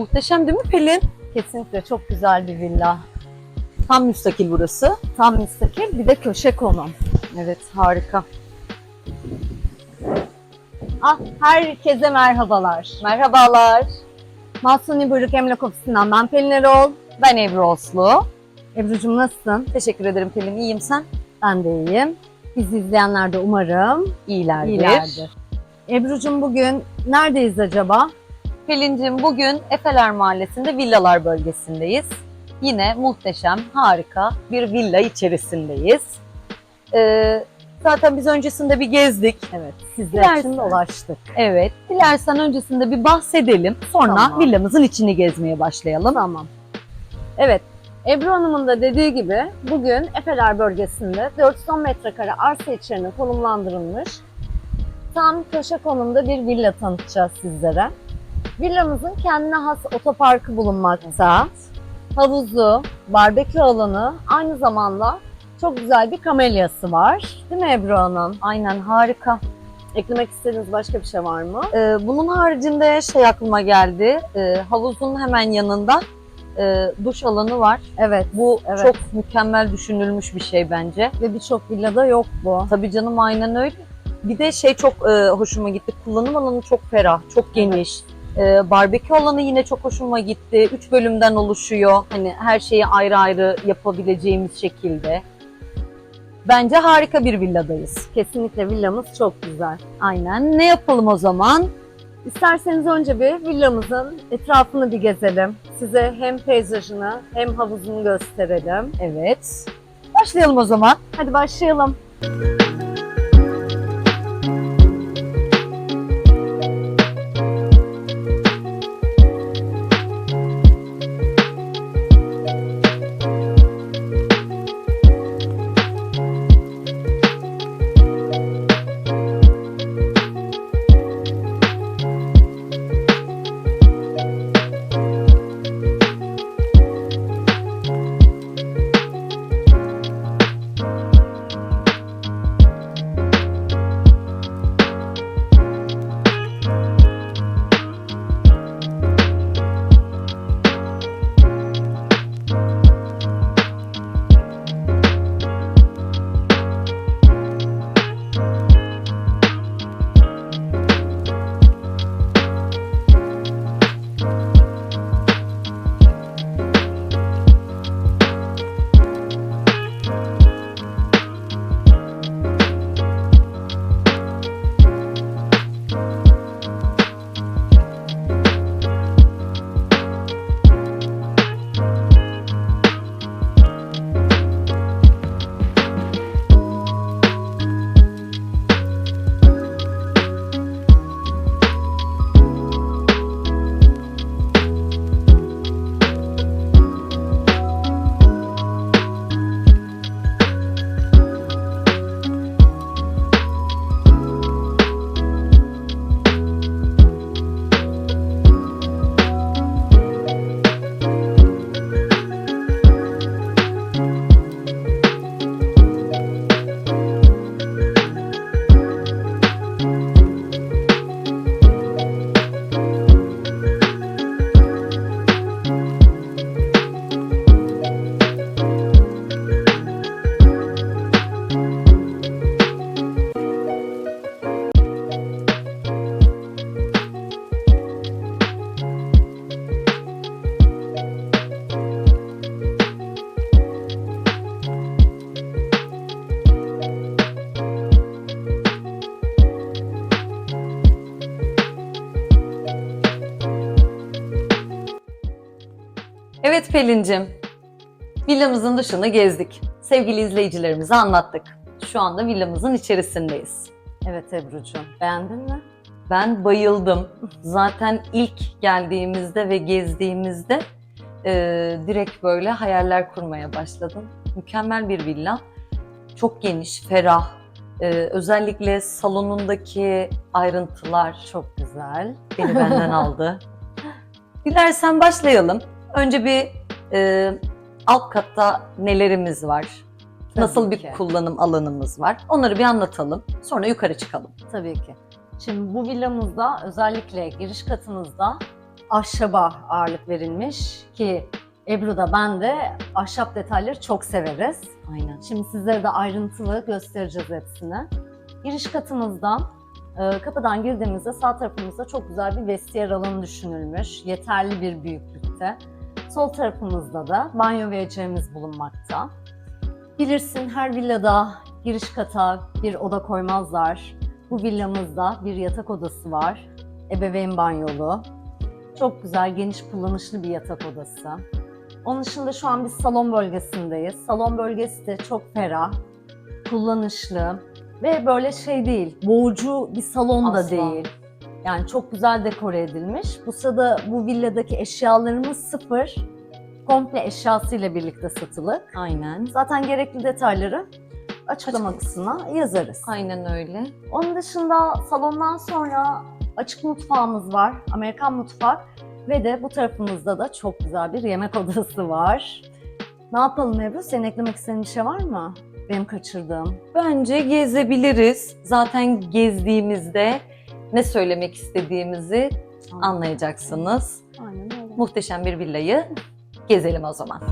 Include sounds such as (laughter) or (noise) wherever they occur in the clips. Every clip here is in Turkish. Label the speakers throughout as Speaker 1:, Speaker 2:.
Speaker 1: Muhteşem değil mi Pelin?
Speaker 2: Kesinlikle çok güzel bir villa.
Speaker 1: Tam müstakil burası.
Speaker 2: Tam müstakil bir de köşe konum.
Speaker 1: Evet harika.
Speaker 2: Ah herkese merhabalar.
Speaker 1: Merhabalar.
Speaker 2: Mahsuni Buyruk Emlak Ofisi'nden ben Pelin Erol.
Speaker 1: Ben Ebru Oslu.
Speaker 2: Ebru'cum nasılsın?
Speaker 1: Teşekkür ederim Pelin. İyiyim sen?
Speaker 2: Ben de iyiyim. Bizi izleyenler de umarım
Speaker 1: İyilerdir.
Speaker 2: iyilerdir. Ebru'cum bugün neredeyiz acaba?
Speaker 1: Pelin'cim bugün Efeler Mahallesi'nde villalar bölgesindeyiz. Yine muhteşem, harika bir villa içerisindeyiz. Ee, zaten biz öncesinde bir gezdik.
Speaker 2: Evet, sizler
Speaker 1: Dilersen-
Speaker 2: için dolaştık.
Speaker 1: Evet, dilersen öncesinde bir bahsedelim. Sonra
Speaker 2: Tamam.
Speaker 1: villamızın içini gezmeye başlayalım.
Speaker 2: Tamam. Evet, Ebru Hanım'ın da dediği gibi bugün Efeler bölgesinde 410 metrekare arsa içerisine konumlandırılmış tam köşe konumda bir villa tanıtacağız sizlere. Villamızın kendine has otoparkı bulunmakta. Havuzu, barbekü alanı, aynı zamanda çok güzel bir kamelyası var. Değil mi Ebru Hanım?
Speaker 1: Aynen harika.
Speaker 2: Eklemek istediğiniz başka bir şey var mı?
Speaker 1: Ee, bunun haricinde şey aklıma geldi. Ee, havuzun hemen yanında e, duş alanı var.
Speaker 2: Evet,
Speaker 1: Bu
Speaker 2: Evet.
Speaker 1: çok mükemmel düşünülmüş bir şey bence.
Speaker 2: ve birçok villada yok bu.
Speaker 1: Tabii canım aynen öyle. Bir de şey çok e, hoşuma gitti. Kullanım alanı çok ferah, çok geniş. E, barbekü alanı yine çok hoşuma gitti. Üç bölümden oluşuyor. Hani her şeyi ayrı ayrı yapabileceğimiz şekilde. Bence harika bir villadayız.
Speaker 2: Kesinlikle villamız çok güzel.
Speaker 1: Aynen. Ne yapalım o zaman?
Speaker 2: İsterseniz önce bir villamızın etrafını bir gezelim. Size hem peyzajını hem havuzunu gösterelim.
Speaker 1: Evet. Başlayalım o zaman.
Speaker 2: Hadi başlayalım.
Speaker 1: Evet Pelin'cim. Villamızın dışını gezdik. Sevgili izleyicilerimize anlattık. Şu anda villamızın içerisindeyiz.
Speaker 2: Evet Ebru'cum. Beğendin mi?
Speaker 1: Ben bayıldım. Zaten ilk geldiğimizde ve gezdiğimizde e, direkt böyle hayaller kurmaya başladım. Mükemmel bir villa. Çok geniş, ferah. E, özellikle salonundaki ayrıntılar
Speaker 2: Çok güzel.
Speaker 1: beni benden (laughs) aldı. Dilersen başlayalım. Önce bir e, alt katta nelerimiz var? Nasıl
Speaker 2: Tabii
Speaker 1: bir
Speaker 2: ki.
Speaker 1: kullanım alanımız var? Onları bir anlatalım. Sonra yukarı çıkalım.
Speaker 2: Tabii ki. Şimdi bu villamızda özellikle giriş katımızda ahşaba ağırlık verilmiş ki Ebru da ben de ahşap detayları çok severiz.
Speaker 1: Aynen.
Speaker 2: Şimdi sizlere de ayrıntılı göstereceğiz hepsini. Giriş katımızdan e, kapıdan girdiğimizde sağ tarafımızda çok güzel bir vestiyer alanı düşünülmüş. Yeterli bir büyüklükte. Sol tarafımızda da banyo ve eceğimiz bulunmakta. Bilirsin her villada giriş kata bir oda koymazlar. Bu villamızda bir yatak odası var. Ebeveyn banyolu. Çok güzel, geniş kullanışlı bir yatak odası. Onun dışında şu an biz salon bölgesindeyiz. Salon bölgesi de çok ferah, kullanışlı ve böyle şey değil, boğucu bir salon da değil. Yani çok güzel dekore edilmiş. Bu sırada bu villadaki eşyalarımız sıfır. Komple eşyasıyla birlikte satılık.
Speaker 1: Aynen.
Speaker 2: Zaten gerekli detayları açıklama
Speaker 1: Açık.
Speaker 2: kısmına yazarız.
Speaker 1: Aynen öyle.
Speaker 2: Onun dışında salondan sonra açık mutfağımız var. Amerikan mutfak. Ve de bu tarafımızda da çok güzel bir yemek odası var. Ne yapalım Ebru? Senin eklemek istediğin bir şey var mı? Benim kaçırdığım.
Speaker 1: Bence gezebiliriz. Zaten gezdiğimizde ne söylemek istediğimizi anlayacaksınız.
Speaker 2: Aynen öyle.
Speaker 1: Muhteşem bir villayı gezelim o zaman.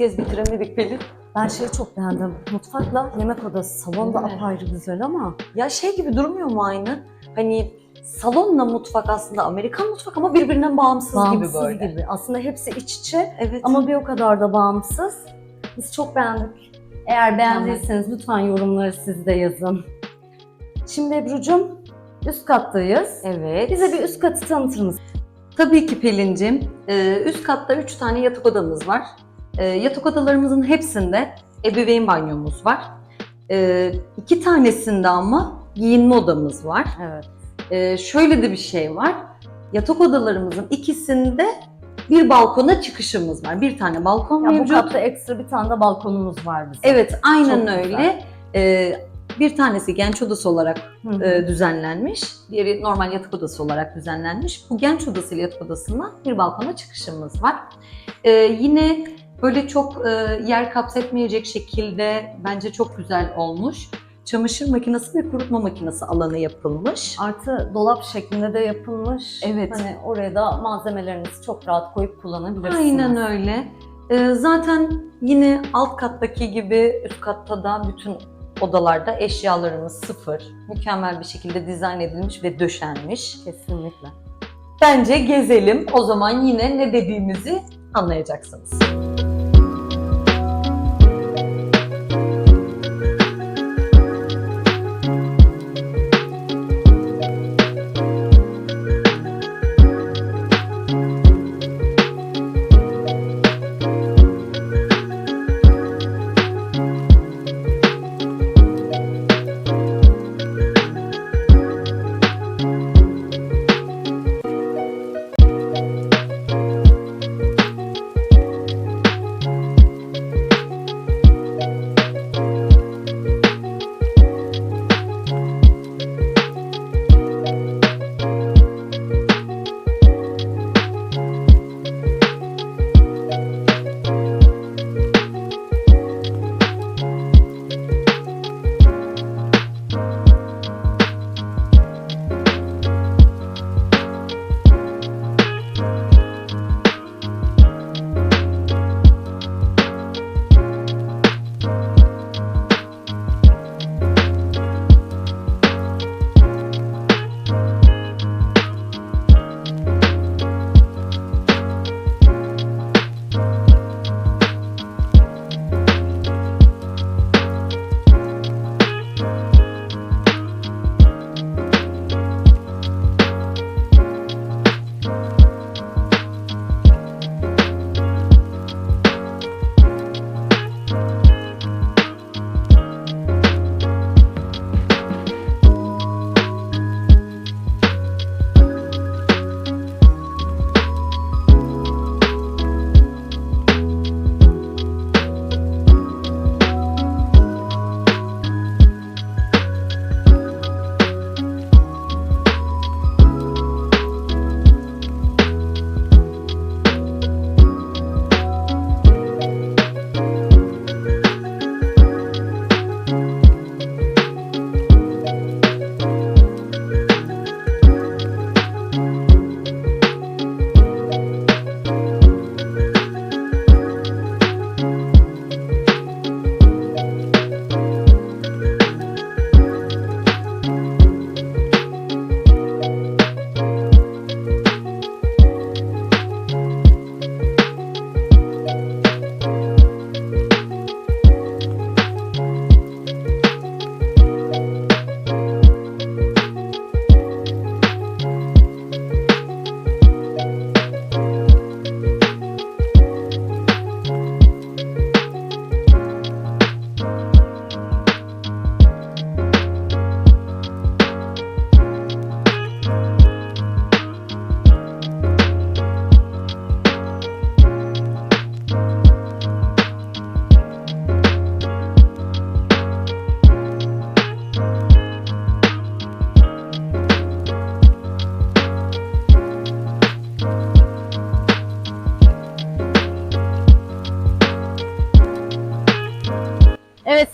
Speaker 1: Gez bitiremedik Pelin.
Speaker 2: Ben şeyi çok beğendim. Mutfakla yemek odası. Salon da
Speaker 1: mi?
Speaker 2: apayrı güzel ama
Speaker 1: Ya şey gibi durmuyor mu aynı? Hani salonla mutfak aslında Amerikan mutfak ama birbirinden bağımsız,
Speaker 2: Bağımsız
Speaker 1: gibi böyle.
Speaker 2: gibi. Aslında hepsi iç içe
Speaker 1: Evet.
Speaker 2: ama bir o kadar da bağımsız. Biz çok beğendik. Eğer beğendiyseniz lütfen yorumları siz de yazın. Şimdi Ebru'cum üst kattayız.
Speaker 1: evet.
Speaker 2: Bize bir üst katı tanıtır mısın?
Speaker 1: Tabii ki Pelin'cim. Ee, üst katta 3 tane yatak odamız var. Ee, yatak odalarımızın hepsinde ebeveyn banyomuz var. Ee, iki tanesinde ama giyinme odamız var.
Speaker 2: Evet.
Speaker 1: Ee, şöyle de bir şey var. Yatak odalarımızın ikisinde bir balkona çıkışımız var. Bir tane balkon
Speaker 2: Ya bu
Speaker 1: mevcut.
Speaker 2: katta ekstra bir tane de balkonumuz var bizim.
Speaker 1: Evet, aynen
Speaker 2: Çok güzel.
Speaker 1: öyle. Ee, bir tanesi genç odası olarak
Speaker 2: Hı hı.
Speaker 1: e, düzenlenmiş. Diğeri normal yatak odası olarak düzenlenmiş. Bu genç odası ile yatak odasından bir balkona çıkışımız var. Ee, yine böyle çok e, yer kapsetmeyecek şekilde bence çok güzel olmuş. Çamaşır makinesi ve kurutma makinesi alanı yapılmış.
Speaker 2: Artı dolap şeklinde de yapılmış.
Speaker 1: Evet.
Speaker 2: Hani oraya da malzemelerinizi çok rahat koyup kullanabilirsiniz.
Speaker 1: Aynen öyle. Ee, zaten yine alt kattaki gibi üst katta da bütün odalarda eşyalarımız sıfır. Mükemmel bir şekilde dizayn edilmiş ve döşenmiş.
Speaker 2: Kesinlikle.
Speaker 1: Bence gezelim. O zaman yine ne dediğimizi anlayacaksınız.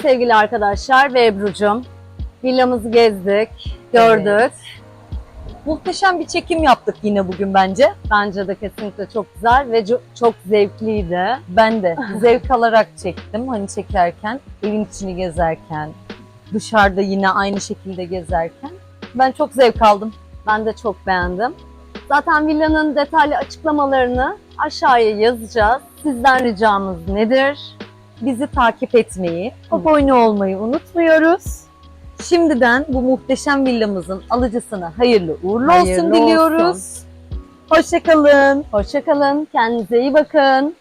Speaker 2: Sevgili arkadaşlar ve Ebru'cum. Villamızı gezdik, gördük.
Speaker 1: Muhteşem bir çekim yaptık yine bugün bence.
Speaker 2: Bence de kesinlikle çok güzel ve çok zevkliydi.
Speaker 1: Ben de (laughs) zevk alarak çektim hani çekerken, evin içini gezerken, dışarıda yine aynı şekilde gezerken. Ben çok zevk aldım.
Speaker 2: Ben de çok beğendim. Zaten villanın detaylı açıklamalarını aşağıya yazacağız. Sizden ricamız nedir?
Speaker 1: Bizi takip etmeyi, abone olmayı unutmuyoruz. Şimdiden bu muhteşem villamızın alıcısına hayırlı uğurlu
Speaker 2: Hayırlı
Speaker 1: olsun diliyoruz. Hoşçakalın.
Speaker 2: Hoşçakalın, kendinize iyi bakın.